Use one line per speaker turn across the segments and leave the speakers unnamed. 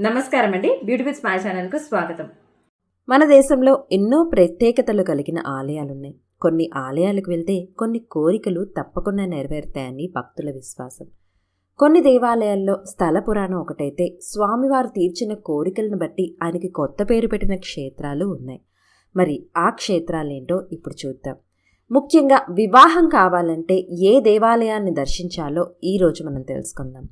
నమస్కారం అండి beauty with smile ఛానల్కు స్వాగతం.
మన దేశంలో ఎన్నో ప్రత్యేకతలు కలిగిన ఆలయాలున్నాయి. కొన్ని ఆలయాలకు వెళ్తే కొన్ని కోరికలు తప్పకుండా నెరవేరుతాయని భక్తుల విశ్వాసం. కొన్ని దేవాలయాల్లో స్థల పురాణం ఒకటైతే స్వామివారు తీర్చిన కోరికలను బట్టి ఆయనకి కొత్త పేరు పెట్టిన క్షేత్రాలు ఉన్నాయి. మరి ఆ క్షేత్రాలేంటో ఇప్పుడు చూద్దాం. ముఖ్యంగా వివాహం కావాలంటే ఏ దేవాలయాన్ని దర్శించాలో ఈరోజు మనం తెలుసుకుందాం.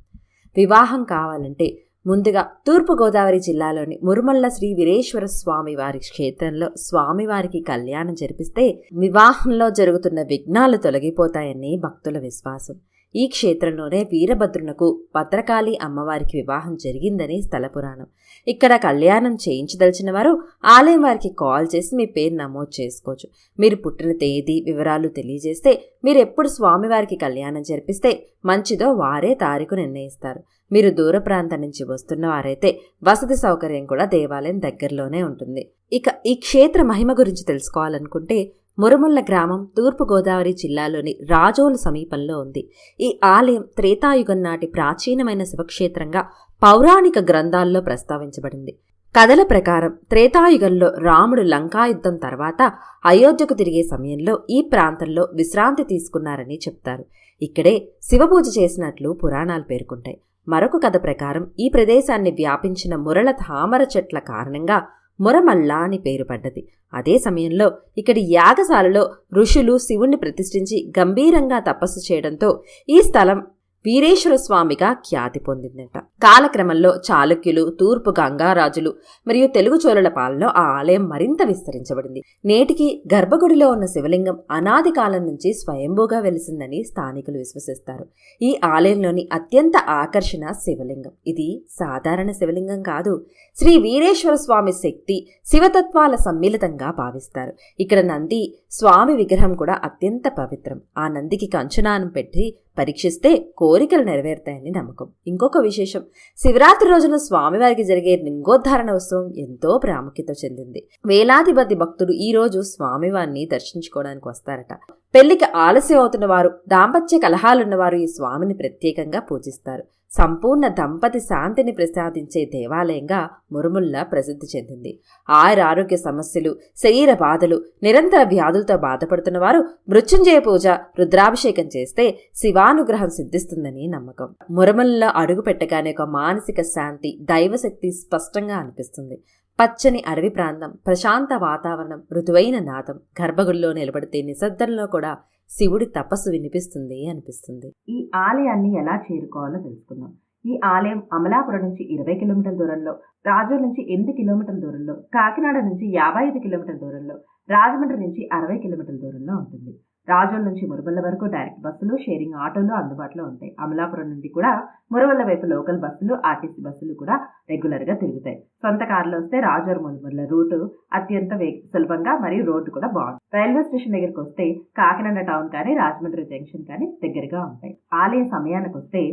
వివాహం కావాలంటే ముందుగా తూర్పుగోదావరి జిల్లాలోని మురుమల్ల శ్రీ వీరేశ్వర స్వామి వారి క్షేత్రంలో స్వామివారికి కళ్యాణం జరిపిస్తే వివాహంలో జరుగుతున్న విఘ్నాలు తొలగిపోతాయని భక్తుల విశ్వాసం. ఈ క్షేత్రంలోనే వీరభద్రునకు భద్రకాళి అమ్మవారికి వివాహం జరిగిందని స్థల పురాణం. ఇక్కడ కళ్యాణం చేయించదలిచిన వారు ఆలయం వారికి కాల్ చేసి మీ పేరు నమోదు చేసుకోవచ్చు. మీరు పుట్టిన తేదీ వివరాలు తెలియజేస్తే మీరు ఎప్పుడు స్వామివారికి కళ్యాణం జరిపిస్తే మంచిదో వారే తారీఖు నిర్ణయిస్తారు. మీరు దూర ప్రాంతం నుంచి వస్తున్న వారైతే వసతి సౌకర్యం కూడా దేవాలయం దగ్గరలోనే ఉంటుంది. ఇక ఈ క్షేత్ర మహిమ గురించి తెలుసుకోవాలనుకుంటే మురముల్ల గ్రామం తూర్పుగోదావరి జిల్లాలోని రాజోలు సమీపంలో ఉంది. ఈ ఆలయం త్రేతాయుగం నాటి ప్రాచీనమైన శివక్షేత్రంగా పౌరాణిక గ్రంథాల్లో ప్రస్తావించబడింది. కథల ప్రకారం త్రేతాయుగంలో రాముడు లంకాయుద్ధం తర్వాత అయోధ్యకు తిరిగే సమయంలో ఈ ప్రాంతంలో విశ్రాంతి తీసుకున్నారని చెప్తారు. ఇక్కడే శివపూజ చేసినట్లు పురాణాలు పేర్కొంటాయి. మరొక కథ ప్రకారం ఈ ప్రదేశాన్ని వ్యాపించిన మురళ తామర చెట్ల కారణంగా మురమల్ల అని పేరు పడ్డది. అదే సమయంలో ఇక్కడి యాగశాలలో ఋషులు శివుణ్ణి ప్రతిష్ఠించి గంభీరంగా తపస్సు చేయడంతో ఈ స్థలం వీరేశ్వర స్వామిగా ఖ్యాతి పొందిందట. కాలక్రమంలో చాళుక్యులు తూర్పు గంగారాజులు మరియు తెలుగు చోళల పాలనలో ఆ ఆలయం మరింత విస్తరించబడింది. నేటికి గర్భగుడిలో ఉన్న శివలింగం అనాది కాలం నుంచి స్వయంభూగా వెలిసిందని స్థానికులు విశ్వసిస్తారు. ఈ ఆలయంలోని అత్యంత ఆకర్షణ శివలింగం. ఇది సాధారణ శివలింగం కాదు. శ్రీ వీరేశ్వర స్వామి శక్తి శివతత్వాల సమ్మిళితంగా భావిస్తారు. ఇక్కడ నంది స్వామి విగ్రహం కూడా అత్యంత పవిత్రం. ఆ నందికి కంచనానం పెట్టి పరీక్షిస్తే కోరికలు నెరవేరుతాయని నమ్మకం. ఇంకొక విశేషం శివరాత్రి రోజున స్వామివారికి జరిగే లింగోద్ధారణ ఉత్సవం ఎంతో ప్రాముఖ్యత చెందింది. వేలాది మంది భక్తులు ఈ రోజు స్వామివారిని దర్శించుకోవడానికి వస్తారట. పెళ్ళికి ఆలస్యం అవుతున్న వారు దాంపత్య కలహాలున్నవారు ఈ స్వామిని ప్రత్యేకంగా పూజిస్తారు. సంపూర్ణ దంపతి శాంతిని ప్రసాదించే దేవాలయంగా మురుముల్లా ప్రసిద్ధి చెందింది. ఆయుర ఆరోగ్య సమస్యలు శరీర బాధలు నిరంతర వ్యాధులతో బాధపడుతున్న వారు మృత్యుంజయ పూజ రుద్రాభిషేకం చేస్తే శివానుగ్రహం సిద్ధిస్తుందని నమ్మకం. మురమల్లో అడుగు పెట్టగానే ఒక మానసిక శాంతి దైవశక్తి స్పష్టంగా అనిపిస్తుంది. పచ్చని అడవి ప్రాంతం ప్రశాంత వాతావరణం మృదువైన నాదం గర్భగుడిలో నిలబడితే నిశ్శబ్దంలో కూడా శివుడి తపస్సు వినిపిస్తుంది అనిపిస్తుంది.
ఈ ఆలయాన్ని ఎలా చేరుకోవాలో తెలుసుకుందాం. ఈ ఆలయం అమలాపురం నుంచి ఇరవై కిలోమీటర్ల దూరంలో రాజు నుంచి ఎనిమిది కిలోమీటర్ల దూరంలో కాకినాడ నుంచి యాభై ఐదు కిలోమీటర్ల దూరంలో రాజమండ్రి నుంచి అరవై కిలోమీటర్ల దూరంలో ఉంటుంది. రాజోల్ నుంచి మురుబల్ల వరకు డైరెక్ట్ బస్సులు షేరింగ్ ఆటోలు అందుబాటులో ఉంటాయి. అమలాపురం నుండి కూడా మురువల్ల వైపు లోకల్ బస్సులు ఆర్టీసీ బస్సులు కూడా రెగ్యులర్గా తిరుగుతాయి. సొంత కార్లో వస్తే రాజోర్ మురుమల్ల రూటు అత్యంత సులభంగా మరియు రోడ్డు కూడా బాగుంది. రైల్వే స్టేషన్ దగ్గరికి వస్తే కాకినాడ టౌన్ కానీ రాజమండ్రి జంక్షన్ కానీ దగ్గరగా ఉంటాయి. ఆలయ సమయానికి వస్తే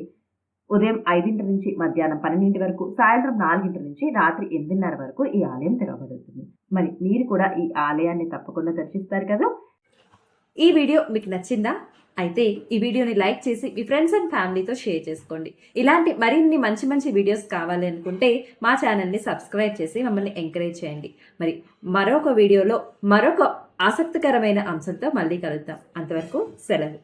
ఉదయం ఐదింటి నుంచి మధ్యాహ్నం పన్నెండింటి వరకు సాయంత్రం నాలుగింటి నుంచి రాత్రి ఎనిమిదిన్నర వరకు ఈ ఆలయం తెరవబడుతుంది. మరి మీరు కూడా ఈ ఆలయాన్ని తప్పకుండా దర్శిస్తారు కదా? ఈ వీడియో మీకు నచ్చిందా? అయితే ఈ వీడియోని లైక్ చేసి మీ ఫ్రెండ్స్ అండ్ ఫ్యామిలీతో షేర్ చేసుకోండి. ఇలాంటి మరిన్ని మంచి మంచి వీడియోస్ కావాలి అనుకుంటే మా ఛానల్ని సబ్స్క్రైబ్ చేసి మమ్మల్ని ఎంకరేజ్ చేయండి. మరి మరొక వీడియోలో మరొక ఆసక్తికరమైన అంశంతో మళ్ళీ కలుద్దాం. అంతవరకు సెలవు.